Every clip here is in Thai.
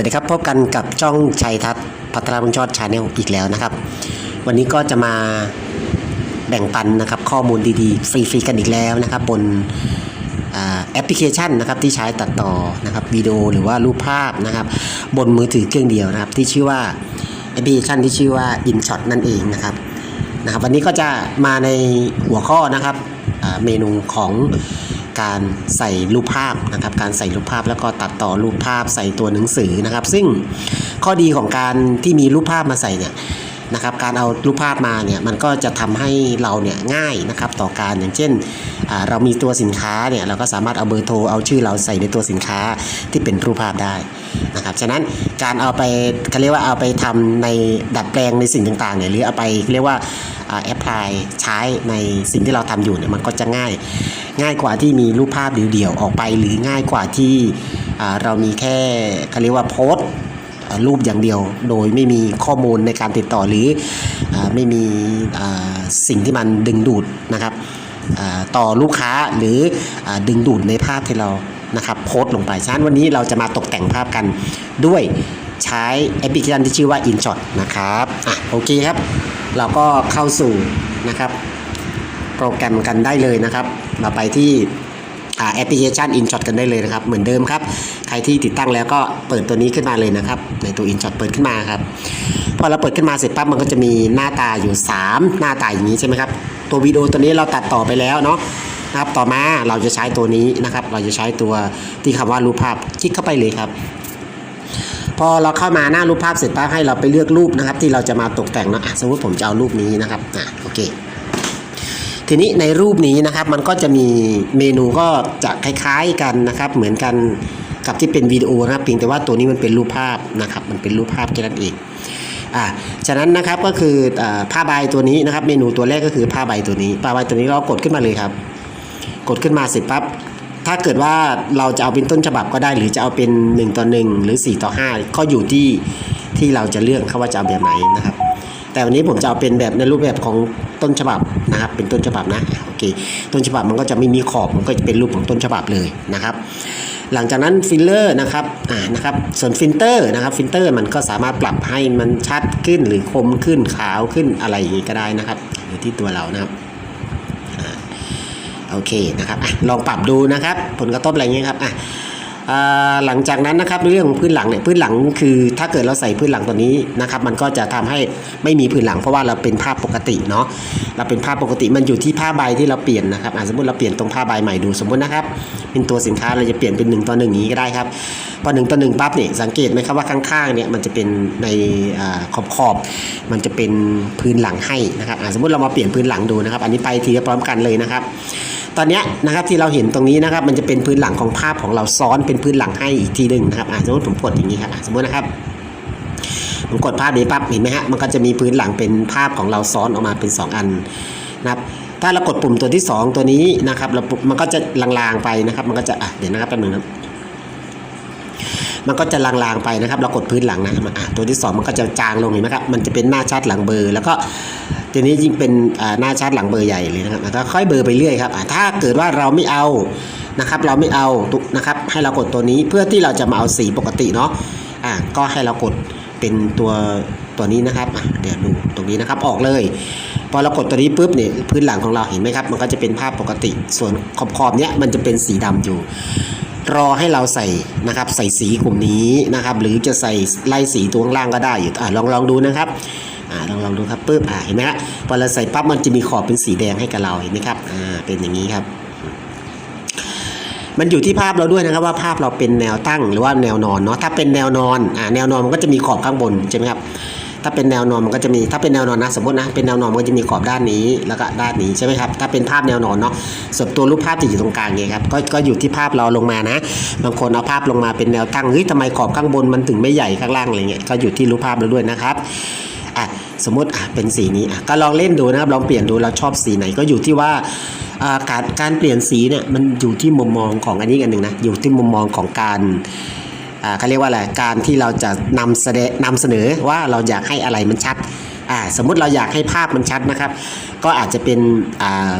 วัสดีครับพบกันกับจ้องชัยทัศน์พัทรบุญชอดชาแนลอีกแล้วนะครับ วันนี้ก็จะมาแบ่งปันนะครับข้อมูลดีๆ ฟรีๆกันอีกแล้วนะครับ บนแอปพลิเคชันนะครับที่ใช้ตัดต่อนะครับวิดีโอหรือว่ารูปภาพนะครับ บนมือถือเครื่องเดียวนะครับ ที่ชื่อว่าแอปพลิเคชันที่ชื่อว่า InShot นั่นเองนะครับนะครับ วันนี้ก็จะมาในหัวข้อนะครับเมนูของ การใส่รูปภาพนะครับ การใส่รูปภาพแล้วก็ตัดต่อรูปภาพใส่ตัวหนังสือนะครับ ซึ่งข้อดีของการที่มีรูปภาพมาใส่เนี่ยนะครับการเอารูปภาพมาเนี่ยมันก็จะทำให้เราเนี่ยง่ายนะครับต่อการอย่างเช่น เรามีตัวสินค้าเนี่ยเราก็สามารถเอาเบอร์โทรเอาชื่อเราใส่ในตัวสินค้าที่เป็นรูปภาพได้นะครับฉะนั้นการเอาไปเขาเรียกว่าเอาไปทำในดัดแปลงในสิ่งต่างๆเนี่ยหรือเอาไปเรียกว่าแอพพลายใช้ในสิ่งที่เราทำอยู่เนี่ยมันก็จะง่าย ง่ายกว่าที่มีรูปภาพเดี่ยวๆออกไป หรือง่ายกว่าที่เรามีแค่เขาเรียกว่าโพสรูปอย่างเดียว โดยไม่มีข้อมูลในการติดต่อหรืออไม่มีสิ่งที่มันดึงดูดนะครับต่อลูกค้าหรืออดึงดูดในภาพที่เรานะครับโพสต์ลงไปฉะนั้นวันนี้เราจะมาตกแต่งภาพกันด้วยใช้แอปพลิเคชันที่ชื่อว่า InShot นะครับอะโอเคครับ เราก็เข้าสู่นะครับ โปรแกรมกันได้เลยนะครับ เราไปที่แอปพลิเคชัน InShot กันได้เลยนะครับ เหมือนเดิมครับ ใครที่ติดตั้งแล้วก็เปิดตัวนี้ขึ้นมาเลยนะครับ ในตัว InShot เปิดขึ้นมาครับ พอเราเปิดขึ้นมาเสร็จปั๊บมันก็จะมีหน้าตาอยู่ 3 หน้าตาอย่างนี้ใช่ไหมครับ ตัววิดีโอตัวนี้เราตัดต่อไปแล้วเนาะนะครับต่อมาเราจะใช้ตัวนี้นะครับ เราจะใช้ตัวที่คำว่ารูปภาพคลิกเข้าไปเลยครับพอเราเข้ามาหน้ารูปภาพเสร็จปั๊บให้เราไปเลือกรูปนะครับ ที่เราจะมาตกแต่งเนาะอะสมมติผมจะเอารูปนี้นะครับอะโอเค ทีนี้ในรูปนี้นะครับมันก็จะมีเมนูก็จะคล้ายๆกันนะครับเหมือนกันกับที่เป็นวิดีโอนะครับเพียงแต่ว่าตัวนี้มันเป็นรูปภาพนะครับมันเป็นรูปภาพแค่นั้นเองอ่าฉะนั้นนะครับก็คืออผ้าใบตัวนี้นะครับ เมนูตัวแรกก็คือผ้าใบตัวนี้ผ้าใบตัวนี้เรากดขึ้นมาเลยครับ กดขึ้นมาเสร็จปั๊บถ้าเกิดว่าเราจะเอาเป็นต้นฉบับก็ได้ หรือจะเอาเป็น 1 ต่อ 1 หรือ 4 ต่อ 5 ก็อยู่ที่ที่เราจะเลือกครับว่าจะเอาแบบไหนนะครับ แต่วันนี้ผมจะเอาเป็นแบบในรูปแบบของต้นฉบับนะครับ เป็นต้นฉบับนะโอเคต้นฉบับมันก็จะไม่มีขอบมันก็จะเป็นรูปของต้นฉบับเลยนะครับ หลังจากนั้นฟิลเลอร์นะครับอ่านะครับส่วนฟิลเตอร์นะครับฟิลเตอร์มันก็สามารถปรับให้มันชัดขึ้นหรือคมขึ้นขาวขึ้นอะไรอย่างนี้ก็ได้นะครับอยู่ที่ตัวเรานะครับโอเคนะครับอลองปรับดูนะครับ ผลกระทบอะไรเงี้ยครับอะ หลังจากนั้นนะครับเรื่องพื้นหลังเนี่ยพื้นหลังคือถ้าเกิดเราใส่พื้นหลังตัวนี้นะครับมันก็จะทำให้ไม่มีพื้นหลังเพราะว่าเราเป็นภาพปกติเนาะเราเป็นภาพปกติมันอยู่ที่ผ้าใบที่เราเปลี่ยนนะครับอะสมมติเราเปลี่ยนตรงผ้าใบใหม่ดูสมมตินะครับเป็นตัวสินค้าเราจะเปลี่ยนเป็นหนึ่งต่อหนึ่งอย่างนี้ก็ได้ครับพอหนึ่งต่อหนึ่งปั๊บเนี่ยสังเกตไหมครับว่าข้างๆเนี่ยมันจะเป็นในขอบขอบๆมันจะเป็นพื้นหลังให้นะครับอะสมมติเรามาเปลี่ยนพื้นหลังดูนะครับ อันนี้ไปทีพร้อมกันเลยนะครับ ตอนเนี้ยนะครับที่เราเห็นตรงนี้นะครับ มันจะเป็นพื้นหลังของภาพของเราซ้อนเป็นพื้นหลังให้อีกทีหนึ่งนะครับสมมติผมกดอย่างนี้ครับสมมตินะครับผมกดภาพนี้ปั๊บเห็นไหมฮะมันก็จะมีพื้นหลังเป็นภาพของเราซ้อนออกมาเป็น 2 อันนะครับถ้าเรากดปุ่มตัวที่ 2 ตัวนี้นะครับเรามันก็จะลางๆไปนะครับ มันก็จะอะเดี๋ยวนะครับแป๊บนึงนะครับมันก็จะลางๆไปนะครับ เรากดพื้นหลังนะอะตัวที่ 2 มันก็จะจางลงเห็นไหมครับมันจะเป็นหน้าชัดหลังเบอร์ แล้วก็ ทีนี้ยิ่งเป็นหน้าชัดหลังเบอร์ใหญ่เลยนะครับแล้วก็ค่อยเบอร์ไปเรื่อยครับถ้าเกิดว่าเราไม่เอานะครับเราไม่เอาตุนะครับให้เรากดตัวนี้เพื่อที่เราจะมาเอาสีปกติเนาะอะก็ให้เรากดเป็นตัวตัวนี้นะครับเดี๋ยวดูตรงนี้นะครับออกเลย พอเรากดตัวนี้ปุ๊บเนี่ยพื้นหลังของเราเห็นไหมครับ มันก็จะเป็นภาพปกติ ส่วนขอบขอบๆเนี้ยมันจะเป็นสีดำอยู่ รอให้เราใส่นะครับ ใส่สีกลุ่มนี้นะครับ หรือจะใส่ไล่สีตัวข้างล่างก็ได้อยู่อ่าลองลองดูนะครับ อ่าลองลองดูครับปุ๊บอ่าเห็นไหมฮะพอเราใส่ปั๊บมันจะมีขอบเป็นสีแดงให้กับเราเห็นไหมครับอ่าเป็นอย่างนี้ครับ มันอยู่ที่ภาพเราด้วยนะครับว่าภาพเราเป็นแนวตั้งหรือว่าแนวนอนเนาะถ้าเป็นแนวนอนอ่าแนวนอนมันก็จะมีขอบข้างบนใช่ไหมครับถ้าเป็นแนวนอนมันก็จะมีถ้าเป็นแนวนอนนะสมมตินะเป็นแนวนอนมันก็จะมีขอบด้านนี้แล้วก็ด้านนี้ใช่ไหมครับถ้าเป็นภาพแนวนอนเนาะส่วนตัวรูปภาพจะอยู่ตรงกลางไงครับก็ก็อยู่ที่ภาพเราลงมานะ บางคนเอาภาพลงมาเป็นแนวตั้งเฮ้ยทำไมขอบข้างบนมันถึงไม่ใหญ่ข้างล่างอะไรเงี้ยก็อยู่ที่รูปภาพเราด้วยนะครับ สมมติอะเป็นสีนี้อะก็ลองเล่นดูนะครับลองเปลี่ยนดูเราชอบสีไหนก็อยู่ที่ว่าการการเปลี่ยนสีเนี่ยมันอยู่ที่มุมมองของอันนี้อันหนึ่งนะอยู่ที่มุมมองของการอ่าเขาเรียกว่าอะไรการที่เราจะนำแสดงนำเสนอว่าเราอยากให้อะไรมันชัดอ่าสมมติเราอยากให้ภาพมันชัดนะครับ ก็อาจจะเป็นอ่า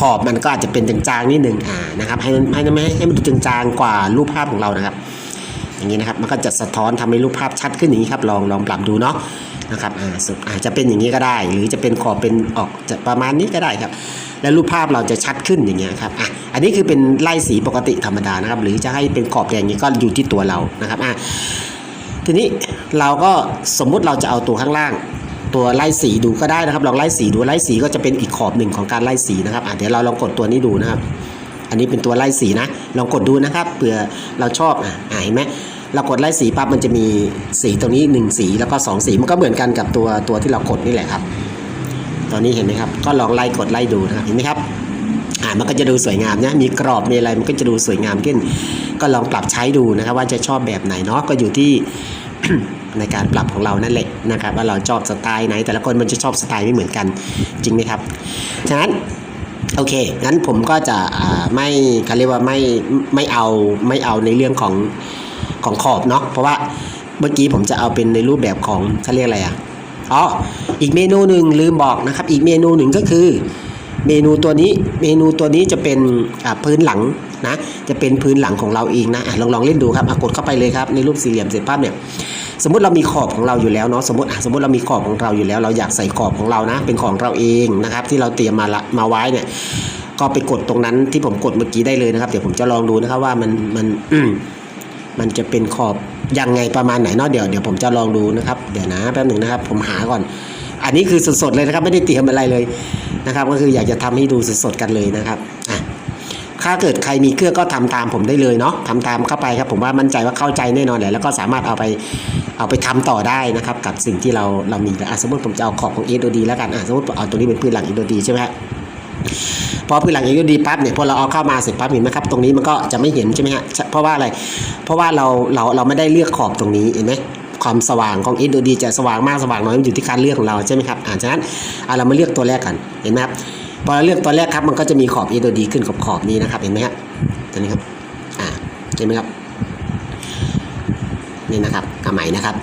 ขอบมันก็อาจจะเป็นจางๆนิดหนึ่งอ่านะครับให้มันให้มันให้มันดูจางๆกว่ารูปภาพของเรานะครับ อย่างนี้นะครับมันก็จะสะท้อนทำให้รูปภาพชัดขึ้นอย่างนี้ครับลองลองปรับดูเนาะ นะครับอ่าสุดอาจจะเป็นอย่างนี้ก็ได้ หรือจะเป็นขอบเป็นออกจะประมาณนี้ก็ได้ครับ แล้วรูปภาพเราจะชัดขึ้นอย่างเงี้ยครับอะอันนี้คือเป็นไล่สีปกติธรรมดานะครับ หรือจะให้เป็นขอบแดงนี้ก็อยู่ที่ตัวเรานะครับอะทีนี้เราก็สมมุติเราจะเอาตัวข้างล่าง ตัวไล่สีดูก็ได้นะครับลองไล่สีดูไล่สีก็จะเป็นอีกขอบหนึ่งของการไล่สีนะครับอะเดี๋ยวเราลองกดตัวนี้ดูนะครับ อันนี้เป็นตัวไล่สีนะลองกดดูนะครับเผื่อเราชอบอะเห็นไหม เรากดไล่สีปั๊บมันจะมีสีตรงนี้หนึ่งสีแล้วก็สองสีมันก็เหมือนกันกับตัวตัวที่เรากดนี่แหละครับ ตอนนี้เห็นไหมครับ ก็ลองไล่กดไล่ดูนะครับเห็นไหมครับอ่ามันก็จะดูสวยงามนะมีกรอบมีอะไรมันก็จะดูสวยงามขึ้น ก็ลองปรับใช้ดูนะครับ ว่าจะชอบแบบไหนเนาะก็อยู่ที่ในการปรับของเรานั่นแหละนะครับ ว่าเราชอบสไตล์ไหน แต่ละคนมันจะชอบสไตล์ไม่เหมือนกันจริงไหมครับฉะนั้นโอเค งั้นผมก็จะไม่เขาเรียกว่าไม่ไม่เอาไม่เอาในเรื่องของ ของขอบเนาะเพราะว่าเมื่อกี้ผมจะเอาเป็นในรูปแบบของเขาเรียกอะไรอะอ๋ออีกเมนูหนึ่งลืมบอกนะครับ อีกเมนูหนึ่งก็คือ เมนูตัวนี้เมนูตัวนี้จะเป็นอ่าพื้นหลังนะจะเป็นพื้นหลังของเราเองนะอะลองลองเล่นดูครับกดเข้าไปเลยครับในรูปสี่เหลี่ยมเสร็จปั๊บเนี่ยสมมติเรามีขอบของเราอยู่แล้วเนาะสมมติสมมติเรามีขอบของเราอยู่แล้ว เราอยากใส่ขอบของเรานะ เป็นของเราเองนะครับ ที่เราเตรียมมาละมาไว้เนี่ย ก็ไปกดตรงนั้นที่ผมกดเมื่อกี้ได้เลยนะครับ เดี๋ยวผมจะลองดูนะครับว่ามันมันอื มันจะเป็นขอบยังไงประมาณไหนเนาะเดี๋ยวเดี๋ยวผมจะลองดูนะครับเดี๋ยวนะแป๊บหนึ่งนะครับ ผมหาก่อน อันนี้คือสดๆเลยนะครับ ไม่ได้เตรียมอะไรเลยนะครับ ก็คืออยากจะทำให้ดูสดๆกันเลยนะครับอะถ้าเกิดใครมีเครื่องก็ทำตามผมได้เลยเนาะทำตามเข้าไปครับ ผมว่ามั่นใจว่าเข้าใจแน่นอนแหละแล้วก็สามารถเอาไปเอาไปทำต่อได้นะครับ กับสิ่งที่เราเรามีอะสมมติผมจะเอาขอบของ SOD แล้วกันอะสมมติเอาตัวนี้เป็นพื้นหลัง SOD ใช่ไหมฮะ พอพื้นหลัง LED ปั๊บเนี่ยพอเราเอาเข้ามาเสร็จปั๊บเห็นไหมครับตรงนี้มันก็จะไม่เห็นใช่ไหมฮะเพราะว่าอะไร เพราะว่าเราเราเราไม่ได้เลือกขอบตรงนี้เห็นไหมความสว่างของ LED จะสว่างมากสว่างน้อยมันอยู่ที่การเลือกของเราใช่ไหมครับอ่าฉะนั้นเอาเรามาเลือกตัวแรกกันเห็นไหมครับพอเราเลือกตัวแรกครับมันก็จะมีขอบ LED ขึ้นกับขอบนี้นะครับเห็นไหมฮะตัวนี้ครับอ่าเห็นไหมครับนี่นะครับเอาใหม่นะครับ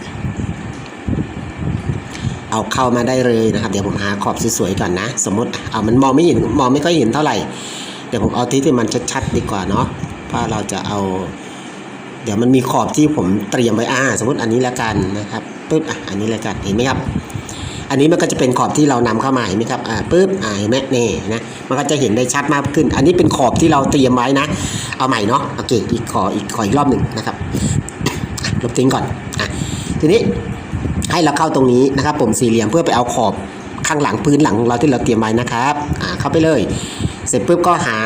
เอาเข้ามาได้เลยนะครับ เดี๋ยวผมหาขอบสวยๆก่อนนะ สมมติเอามันมองไม่เห็นมองไม่ค่อยเห็นเท่าไหร่ เดี๋ยวผมเอาที่ที่มันชัดๆดีกว่าเนาะเพราะเราจะเอา เดี๋ยวมันมีขอบที่ผมเตรียมไว้อ่าสมมติอันนี้แล้วกันนะครับปึ๊บอะอันนี้แล้วกันเห็นไหมครับ อันนี้มันก็จะเป็นขอบที่เรานำเข้ามาเห็นไหมครับอ่าปึ๊บอ่าเห็นไหมนี่นะมันก็จะเห็นได้ชัดมากขึ้น อันนี้เป็นขอบที่เราเตรียมไว้นะ เอาใหม่เนาะโอเคอีกขออีกขออีกรอบหนึ่งนะครับลบทิ้งก่อนอะทีนี้ ให้เราเข้าตรงนี้นะครับปุ่มสี่เหลี่ยมเพื่อไปเอาขอบข้างหลังพื้นหลังของเราที่เราเตรียมไว้นะครับอ่าเข้าไปเลย เสร็จปุ๊บก็หา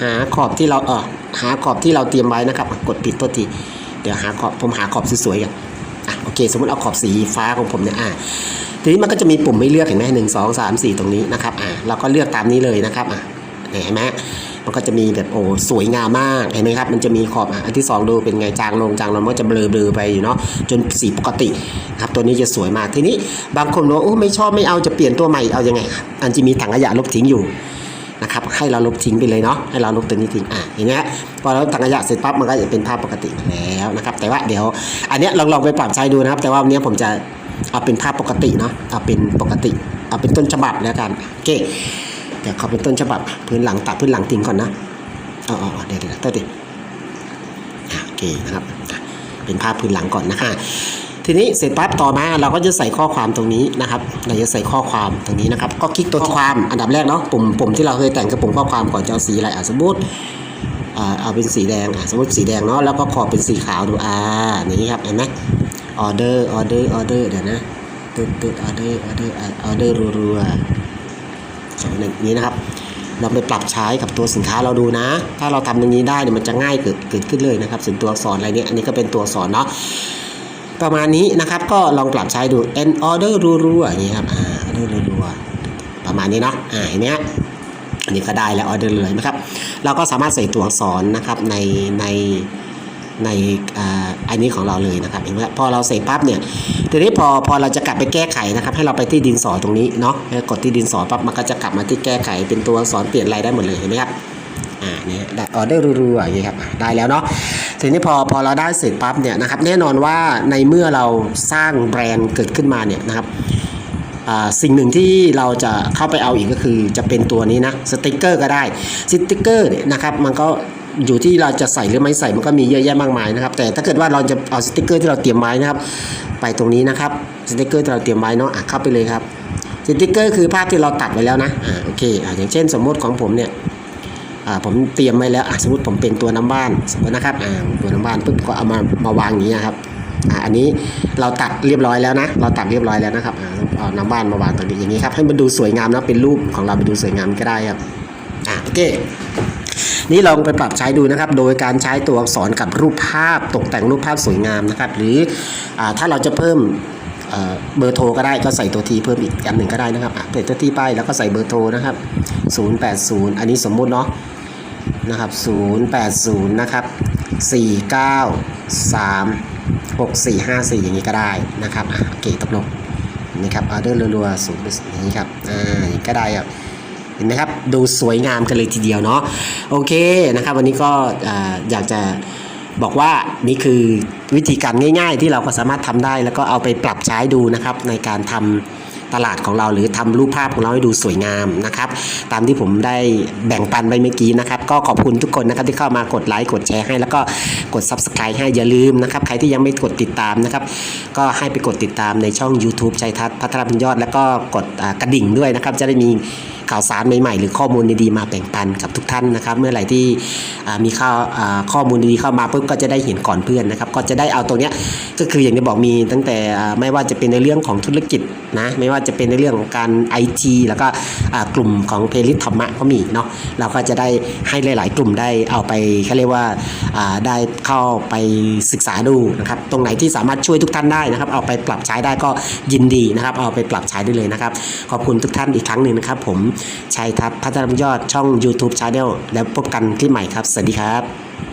หาขอบที่เราเออหาขอบที่เราเตรียมไว้นะครับกดปิดตัวทีเดี๋ยวหาขอบผมหาขอบสวยๆกันอะโอเค สมมติเอาขอบสีฟ้าของผมเนี่ยอะทีนี้มันก็จะมีปุ่มให้เลือกเห็นไหมหนึ่งสองสามสี่ตรงนี้นะครับอะเราก็เลือกตามนี้เลยนะครับอะ เห็นไหมมันก็จะมีแบบโอ้สวยงามมากเห็นไหมครับ มันจะมีขอบอะอันที่สองดูเป็นไงจางลงจางลงมันก็จะเบลอเบลอๆไปอยู่เนาะจนสีปกติครับตัวนี้จะสวยมากทีนี้บางคนบอกโอ้ไม่ชอบไม่เอาจะเปลี่ยนตัวใหม่เอายังไง อันจะมีถังขยะลบทิ้งอยู่นะครับให้เราลบทิ้งไปเลยเนาะให้เราลบตัวนี้ทิ้งอะเห็นไหมฮะพอเราถังขยะเสร็จปั๊บมันก็จะเป็นภาพปกติแล้วนะครับ แต่ว่าเดี๋ยว อันเนี้ยลองลองไปปรับใช้ดูนะครับ แต่ว่าวันนี้ผมจะเอาเป็นภาพปกติเนาะเอาเป็นปกติเอาเป็นต้นฉบับแล้วกันโอเค ดี๋ยวขอเป็นต้นฉบับพื้นหลังตัดพื้นหลังทิ้งก่อนนะอ๋อเดี๋ยวเดี๋ยวตัวดิอะโอเคนะครับ เป็นภาพพื้นหลังก่อนนะคะทีนี้เสร็จปั๊บต่อมาเราก็จะใส่ข้อความตรงนี้นะครับ เราจะใส่ข้อความตรงนี้นะครับ ก็คลิกตัวความอันดับแรกเนาะปุ่มปุ่มที่เราเคยแต่งคือปุ่มข้อความก่อนจะเอาสีอะไรอะสมมติอ่าเอาเป็นสีแดงอะสมมติสีแดงเนาะแล้วก็ขอบเป็นสีขาวดูอ่าอย่างนี้ครับเห็นไหมออเดอร์ออเดอร์ออเดอร์เดี๋ยวนะตึ๊ดตึ๊ดออเดอร์ออเดอร์ออเดอร์รัวๆ สองอย่างนี้นะครับ เราไปปรับใช้กับตัวสินค้าเราดูนะ ถ้าเราทำตรงนี้ได้เนี่ยมันจะง่ายเกิดเกิดขึ้นเลยนะครับส่วนตัวอักษรอะไรเนี่ยอันนี้ก็เป็นตัวอักษรเนาะประมาณนี้นะครับก็ลองปรับใช้ดู end order รัวๆอย่างนี้ครับอ่า order รัวๆประมาณนี้เนาะอ่าเห็นไหมอันนี้ก็ได้แล้ว order เลยนะครับ เราก็สามารถใส่ตัวอักษรนะครับในใน ในอันนี้ของเราเลยนะครับเห็นไหมพอเราใส่ปั๊บเนี่ยทีนี้พอพอเราจะกลับไปแก้ไขนะครับ ให้เราไปที่ดินสอตรงนี้เนาะกดที่ดินสอปั๊บมันก็จะกลับมาที่แก้ไขเป็นตัวอักษรเปลี่ยนอะไรได้หมดเลยเห็นไหมครับอ่าเนี่ยได้ออเดอร์รัวๆอย่างนี้ครับได้แล้วเนาะทีนี้พอพอเราได้เสร็จปั๊บเนี่ยนะครับแน่นอนว่าในเมื่อเราสร้างแบรนด์เกิดขึ้นมาเนี่ยนะครับสิ่งหนึ่งที่เราจะเข้าไปเอาอีกก็คือจะเป็นตัวนี้นะสติกเกอร์ก็ได้สติกเกอร์เนี่ยนะครับมันก็ อยู่ที่เราจะใส่หรือไม่ใส่มันก็มีเยอะแยะมากมายนะครับ แต่ถ้าเกิดว่าเราจะเอาสติกเกอร์ที่เราเตรียมไว้นะครับ ไปตรงนี้นะครับสติกเกอร์ที่เราเตรียมไว้เนาะอะเข้าไปเลยครับสติกเกอร์คือภาพที่เราตัดไว้แล้วนะอ่าโอเคอ่าอย่างเช่นสมมติของผมเนี่ยอ่าผมเตรียมไว้แล้วอะสมมติผมเป็นตัวน้ำบ้านสมมตินะครับอ่าตัวน้ำบ้านปุ๊บก็เอามามาวางอย่างนี้ครับอ่าอันนี้เราตัดเรียบร้อยแล้วนะ เราตัดเรียบร้อยแล้วนะครับอ่าเอาน้ำบ้านมาวางตรงนี้อย่างนี้ครับ ให้มันดูสวยงามนะ เป็นรูปของเราไปดูสวยงามก็ได้ครับ อ่าโอเค นี่ลองไปปรับใช้ดูนะครับ โดยการใช้ตัวอักษรกับรูปภาพ ตกแต่งรูปภาพสวยงามนะครับ หรืออถ้าเราจะเพิ่มเบอร์โทรก็ได้ก็ใส่ตัวทีเพิ่มอีกอันหนึ่งก็ได้นะครับอะเปิดตัวทีไปแล้วก็ใส่เบอร์โทรนะครับ 080 อันนี้สมมุติเนาะนะครับ 080 นะครับ 493 6454 อย่างนี้ก็ได้นะครับโอเคตกลงนี่ครับออเดอร์รัวๆสูงอย่างนี้ครับอ่าก็ได้ครับ เห็นไหมครับ ดูสวยงามกันเลยทีเดียวเนาะโอเคนะครับ วันนี้ก็อ่าอยากจะบอกว่านี่คือวิธีการง่าย ๆ ที่เราก็สามารถทำได้ แล้วก็เอาไปปรับใช้ดูนะครับในการทำตลาดของเราหรือทำรูปภาพของเราให้ดูสวยงามนะครับ ตามที่ผมได้แบ่งปันไปเมื่อกี้นะครับ ก็ขอบคุณทุกคนนะครับที่เข้ามากดไลค์กดแชร์ให้ แล้วก็กด subscribe ให้อย่าลืมนะครับ ใครที่ยังไม่กดติดตามนะครับ ก็ให้ไปกดติดตามในช่อง YouTube ชัยทัศน์พัฒนาพันยอด แล้วก็กดกระดิ่งด้วยนะครับ จะได้มี ข่าวสารใหม่ๆ หรือข้อมูลดีๆมาแบ่งปันกับทุกท่านนะครับ เมื่อไหร่ที่มีข้าวอ่าข้อมูลดีๆเข้ามาปุ๊บก็จะได้เห็นก่อนเพื่อนนะครับ ก็จะได้เอาตรงเนี้ยก็คืออย่างที่บอกมีตั้งแต่ไม่ว่าจะเป็นในเรื่องของธุรกิจนะไม่ว่าจะเป็นในเรื่องของการไอทีแล้วก็กลุ่มของเพลิทธรรมะก็มีเนาะเราก็จะได้ให้หลาย ๆ กลุ่มได้เอาไปเขาเรียกว่าได้เข้าไปศึกษาดูนะครับตรงไหนที่สามารถช่วยทุกท่านได้นะครับ เอาไปปรับใช้ได้ก็ยินดีนะครับ เอาไปปรับใช้ได้เลยนะครับ ขอบคุณทุกท่านอีกครั้งหนึ่งนะครับผมชัยทัพพัฒนายอดช่อง YouTube Channel แล้วพบกันคลิปใหม่ครับ สวัสดีครับ